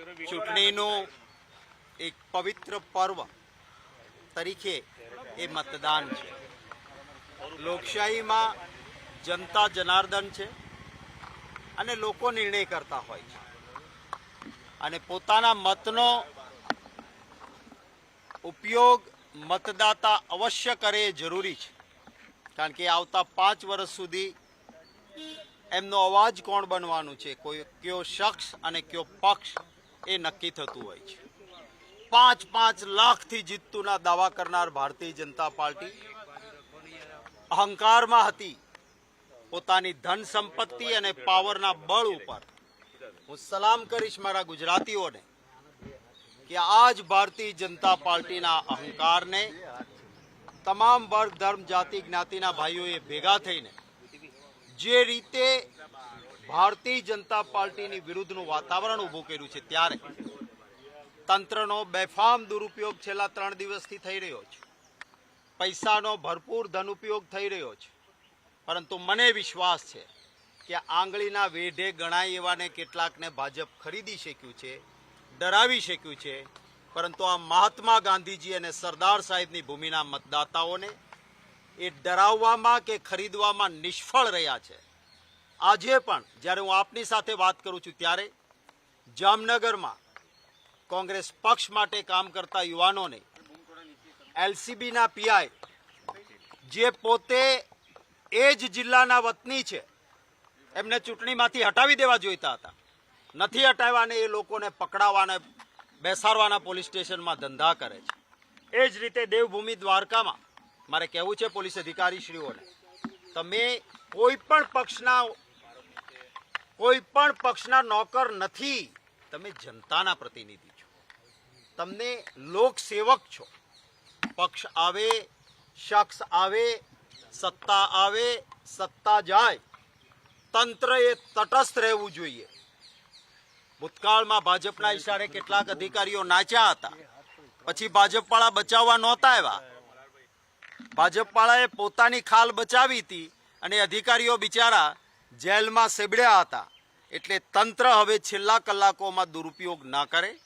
ચૂંટણીનું એક પવિત્ર પર્વ તરીકે એ મતદાન છે. લોકશાહીમાં જનતા જનાર્દન છે અને લોકો નિર્ણય કરતા હોય છે. અને પોતાના મતનો ઉપયોગ મતદાતા અવશ્ય કરે એ જરૂરી છે. કારણ કે આવતા પાંચ વર્ષ સુધી એમનો અવાજ કોણ બનવાનું છે? કોઈ, કયો શખ્સ અને કયો પક્ષ એ નક્કી થતું હોય છે. પાંચ પાંચ લાખથી જીતતુંના દાવા કરનાર ભારતીય જનતા પાર્ટી અહંકારમાં હતી. પોતાની ધન સંપત્તિ અને પાવરના બળ ઉપર હું સલામ કરીશ મારા ગુજરાતીઓને કે આજ ભારતીય જનતા પાર્ટીના અહંકારને તમામ વર્ગ ધર્મ જાતિ જ્ઞાતિના ભાઈઓએ ભેગા થઈને જે રીતે ભારતીય જનતા પાર્ટીની વિરુદ્ધનું વાતાવરણ ઊભું કર્યું છે ત્યારે તંત્રનો બેફામ દુરુપયોગ છેલ્લા ત્રણ દિવસથી થઈ રહ્યો છે. પૈસાનો ભરપૂર ધનુપયોગ થઈ રહ્યો છે. પરંતુ મને વિશ્વાસ છે કે આંગળીના વેઢે ગણાય એવાને કેટલાકને ભાજપ ખરીદી શક્યું છે, ડરાવી શક્યું છે. પરંતુ આ મહાત્મા ગાંધીજી અને સરદાર સાહેબની ભૂમિના મતદાતાઓને એ ડરાવવામાં કે ખરીદવામાં નિષ્ફળ રહ્યા છે. આજે પણ જ્યારે હું આપની સાથે વાત કરું છું ત્યારે જામનગરમાં કોંગ્રેસ પક્ષ માટે કામ કરતા યુવાનોને એલસીબીના પીઆઈ જે પોતે એ જ જિલ્લાના વતની છે, એમને ચૂંટણીમાંથી હટાવી દેવા જોઈતા હતા. નથી હટાવવાને એ લોકોને પકડાવાને બેસાડવાના પોલીસ સ્ટેશનમાં ધંધા કરે છે. એ જ રીતે દેવભૂમિ દ્વારકામાં મારે કહેવું છે પોલીસ અધિકારીશ્રીઓને, તમે કોઈ પણ પક્ષના કોઈ પણ પક્ષના નોકર નથી. તમે જનતાના પ્રતિનિધિ છો. તમને લોકસેવક છો. પક્ષ આવે, શખ્સ આવે, સત્તા આવે, સત્તા જાય. તંત્ર એ તટસ્થ રહેવું જોઈએ. ભૂતકાળમાં ભાજપના ઈશારે કેટલાક અધિકારીઓ નાચ્યા હતા. પછી ભાજપવાળા બચાવવા નહોતા આવ્યા. ભાજપવાળાએ પોતાની ખાલ બચાવી હતી અને અધિકારીઓ બિચારા જેલમાં સેબડ્યા હતા. એટલે તંત્ર હવે છેલ્લા કલાકોમાં દુરુપયોગ ના કરે.